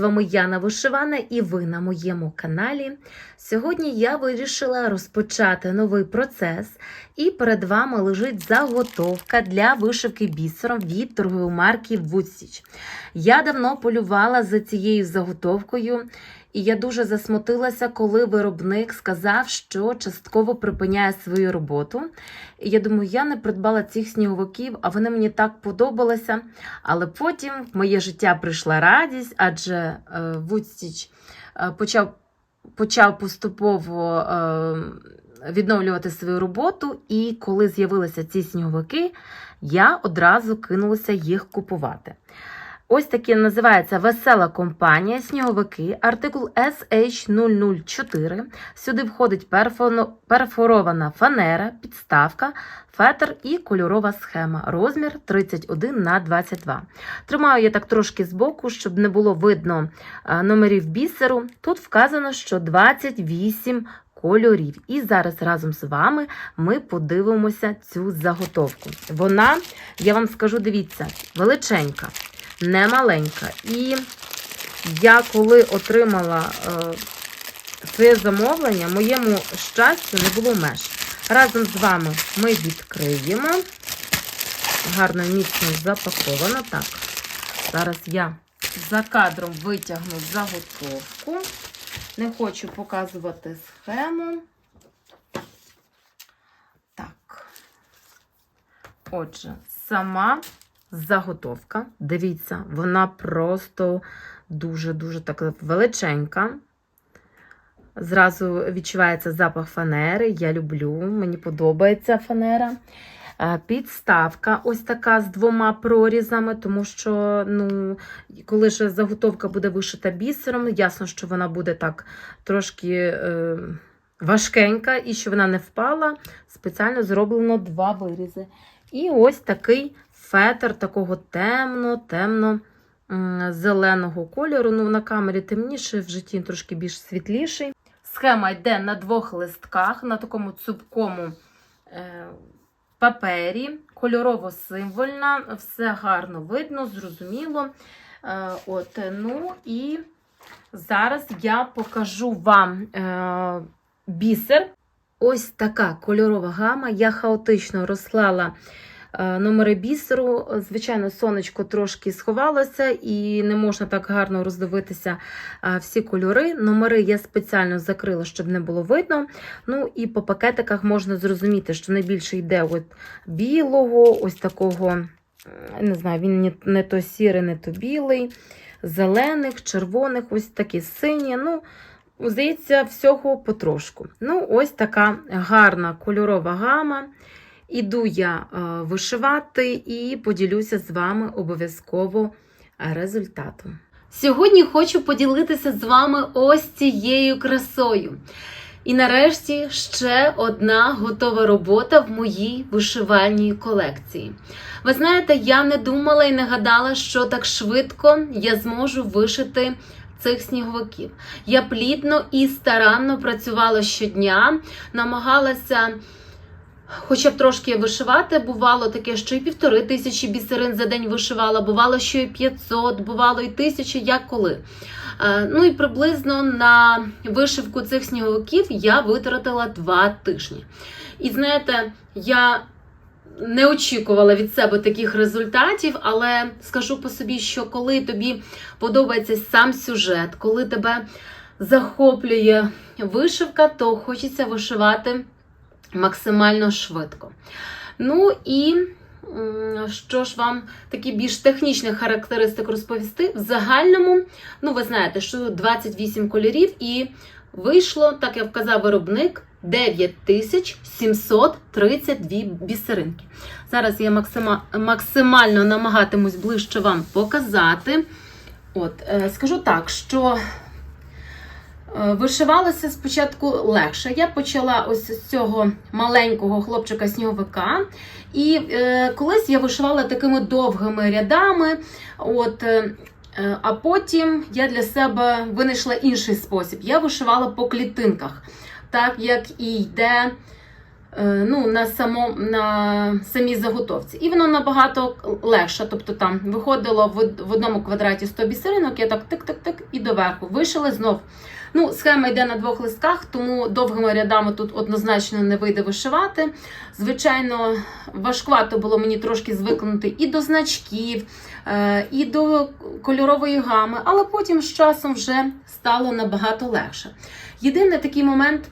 Вами Яна Вишивана і ви на моєму каналі. Сьогодні я вирішила розпочати новий процес, і перед вами лежить заготовка для вишивки бісером від торгової марки Вудсіч. Я давно полювала за цією заготовкою, і я дуже засмутилася, коли виробник сказав, що частково припиняє свою роботу. І я думаю, я не придбала цих сніговиків, а вони мені так подобалися. Але потім в моє життя прийшла радість, адже е, Вудстіч е, почав, почав поступово е, відновлювати свою роботу, і коли з'явилися ці сніговики, я одразу кинулася їх купувати. Ось таке називається весела компанія сніговики, артикул SH004. Сюди входить перфорована фанера, підставка, фетр і кольорова схема. Розмір 31 на 22. Тримаю я так трошки збоку, щоб не було видно е, номерів бісеру. Тут вказано, що 28 кольорів. І зараз разом з вами ми подивимося цю заготовку. Вона, я вам скажу, дивіться, величенька не маленька. І я коли отримала е, це замовлення, моєму щастю не було меж. Разом з вами ми відкриємо. Гарно міцно запаковано. Так, зараз я за кадром витягну заготовку. Не хочу показувати схему. Так. Отже, сама заготовка. Дивіться, вона просто дуже-дуже така величенька. Зразу відчувається запах фанери. Я люблю, мені подобається фанера. Е, Підставка ось така з двома прорізами, тому що, ну, коли ж заготовка буде вишита бісером, ясно, що вона буде так трошки е, важкенька і що вона не впала. Спеціально зроблено два вирізи. І ось такий фетр такого темно-темно зеленого кольору. Ну, на камері темніше, в житті трошки більш світліший. Схема йде на двох листках, на такому цупкому е, папері, кольорово-символьна, все гарно видно, зрозуміло. Е, от, ну і зараз я покажу вам е, бісер. Ось така кольорова гама. Я хаотично розклала е, номери бісеру. Звичайно, сонечко трошки сховалося і не можна так гарно роздивитися е, всі кольори. Номери я спеціально закрила, щоб не було видно. Ну і по пакетиках можна зрозуміти, що найбільше йде от білого, ось такого, не знаю, він не то сірий, не то білий, зелених, червоних, ось такі сині. Ну, Здається, всього потрошку. Ну, ось така гарна кольорова гама. Іду я е, вишивати і поділюся з вами обов'язково результатом. Сьогодні хочу поділитися з вами ось цією красою. І нарешті ще одна готова робота в моїй вишивальній колекції. Ви знаєте, я не думала і не гадала, що так швидко я зможу вишити цих сніговиків. Я плідно і старанно працювала щодня, намагалася. Хоча б трошки вишивати, бувало таке, що і півтори тисячі бісерин за день вишивала, бувало, що і 500, бувало і тисячі, як коли. Е, Ну і приблизно на вишивку цих сніговиків я витратила два тижні. І знаєте, я не очікувала від себе таких результатів, але скажу по собі, що коли тобі подобається сам сюжет, коли тебе захоплює вишивка, то хочеться вишивати максимально швидко. Ну і що ж вам такі більш технічних характеристик розповісти? В загальному, ну ви знаєте, що 28 кольорів, і вийшло, так як вказав виробник, 9732 бісеринки. Зараз я максима, максимально намагатимусь ближче вам показати. От, е, скажу так, що е, вишивалося спочатку легше. Я почала ось з цього маленького хлопчика-сніговика. І е, колись я вишивала такими довгими рядами. От, е, е, а потім я для себе винайшла інший спосіб. Я вишивала по клітинках, так як і йде ну, на, само, на самій заготовці. І воно набагато легше. Тобто там виходило в, в одному квадраті 100 бісеринок, я так тик-тик-тик і доверху. Вишили знов. Ну, схема йде на двох листках, тому довгими рядами тут однозначно не вийде вишивати. Звичайно, важкувато було мені трошки звикнути і до значків, е, і до кольорової гами, але потім з часом вже стало набагато легше. Єдиний такий момент,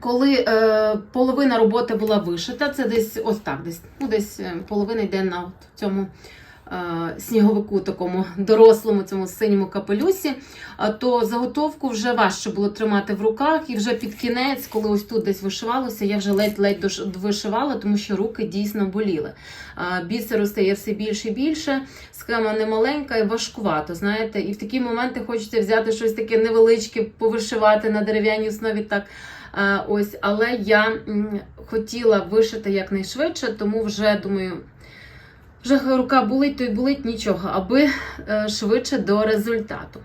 коли е, половина роботи була вишита, це десь ось так, десь, ну, десь е, половина йде на цьому сніговику, такому дорослому, цьому синьому капелюсі, то заготовку вже важче було тримати в руках, і вже під кінець, коли ось тут десь вишивалося, я вже ледь-ледь вишивала, тому що руки дійсно боліли. А, Бісеру стає все більше і більше, схема немаленька і важкувато, знаєте, і в такі моменти хочеться взяти щось таке невеличке, повишивати на дерев'яній основі так. Ось, але я хотіла вишити якнайшвидше, тому вже думаю, вже рука болить, то й болить нічого, аби е, швидше до результату.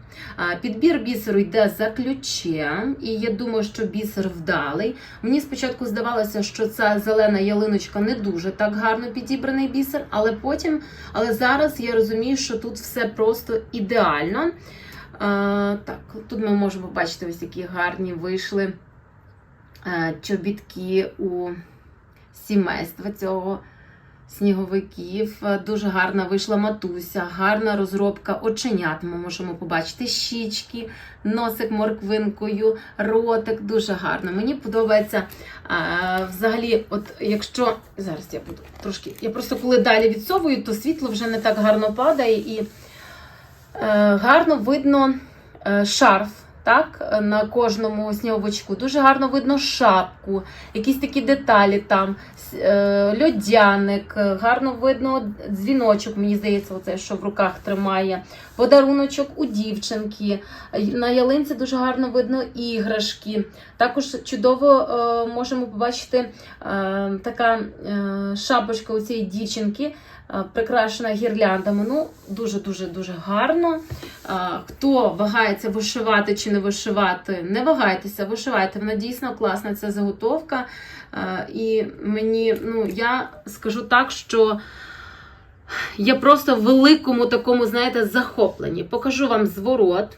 Підбір бісеру йде за ключем, і я думаю, що бісер вдалий. Мені спочатку здавалося, що ця зелена ялиночка не дуже так гарно підібраний бісер, але потім, але зараз я розумію, що тут все просто ідеально. Так, тут ми можемо побачити ось які гарні вийшли е, чобітки у сімейства цього сніговиків. Е, Дуже гарна вийшла матуся, гарна розробка оченят. Ми можемо побачити щічки, носик морквинкою, ротик. Дуже гарно. Мені подобається а, взагалі, от якщо зараз я буду трошки. Я просто коли далі відсовую, то світло вже не так гарно падає і е, гарно видно е, шарф. Так, на кожному сніговичку. Дуже гарно видно шапку, якісь такі деталі там, е, льодяник, гарно видно дзвіночок, мені здається, оце, що в руках тримає. Подаруночок у дівчинки. На ялинці дуже гарно видно іграшки. Також чудово е, можемо побачити е, така шапочка у цієї дівчинки, прикрашена гірляндами. Ну, дуже-дуже дуже гарно. Хто вагається вишивати чи не вишивати, не вагайтеся, вишивайте. Вона дійсно класна ця заготовка. І мені, ну, я скажу так, що я просто в великому такому, знаєте, захопленні. Покажу вам зворот.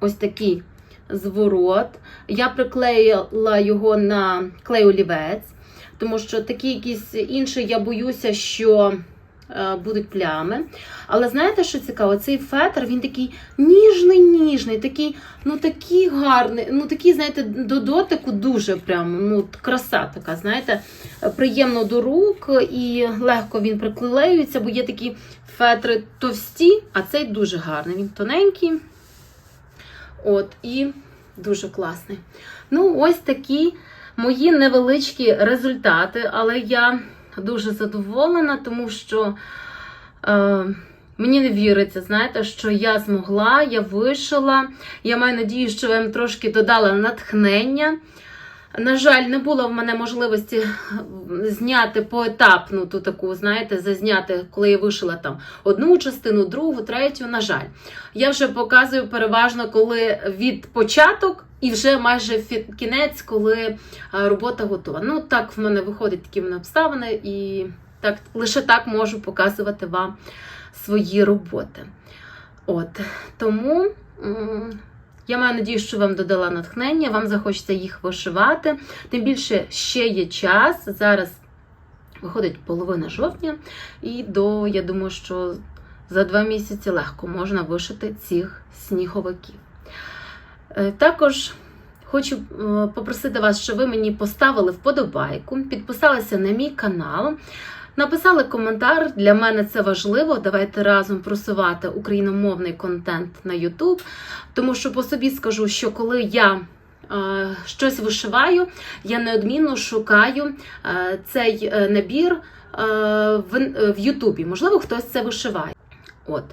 Ось такий зворот. Я приклеїла його на клей олівець, тому що такий якийсь інший, я боюся, що е, будуть плями. Але знаєте, що цікаво? Цей фетр він такий ніжний, ніжний, такий, ну такий гарний, ну такий, знаєте, до дотику дуже прямо, ну краса така, знаєте, приємно до рук і легко він приклеюється, бо є такі фетри товсті, а цей дуже гарний. Він тоненький. От, і дуже класний. Ну, ось такі мої невеличкі результати, але я дуже задоволена, тому що. Е, Мені не віриться, знаєте, що я змогла, я вишила. Я маю надію, що я вам трошки додала натхнення. На жаль, не було в мене можливості зняти поетапну ту таку, знаєте, зазняти, коли я вишила там одну частину, другу, третю. На жаль, я вже показую переважно, коли від початок і вже майже кінець, коли е, робота готова. Ну, так в мене виходять такі мене обставини, і так лише так можу показувати вам свої роботи. От тому. Я маю надію, що вам додала натхнення, вам захочеться їх вишивати. Тим більше ще є час. Зараз виходить половина жовтня, і до, я думаю, що за два місяці легко можна вишити цих сніговиків. Е, Також хочу е, попросити вас, щоб ви мені поставили вподобайку, підписалися на мій канал. Написали коментар, для мене це важливо. Давайте разом просувати україномовний контент на YouTube. Тому що по собі скажу, що коли я е, щось вишиваю, я неодмінно шукаю е, цей е, набір в Ютубі. Можливо, хтось це вишиває. От.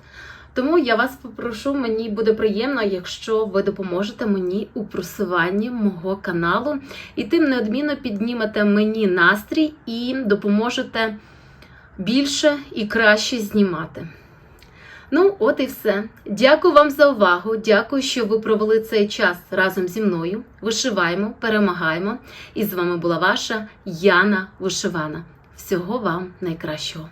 Тому я вас попрошу, мені буде приємно, якщо ви допоможете мені у просуванні мого каналу, і тим неодмінно піднімете мені настрій і допоможете більше і краще знімати. Ну, от і все. Дякую вам за увагу. Дякую, що ви провели цей час разом зі мною. Вишиваємо, перемагаємо. І з вами була ваша Яна Вишивана. Всього вам найкращого.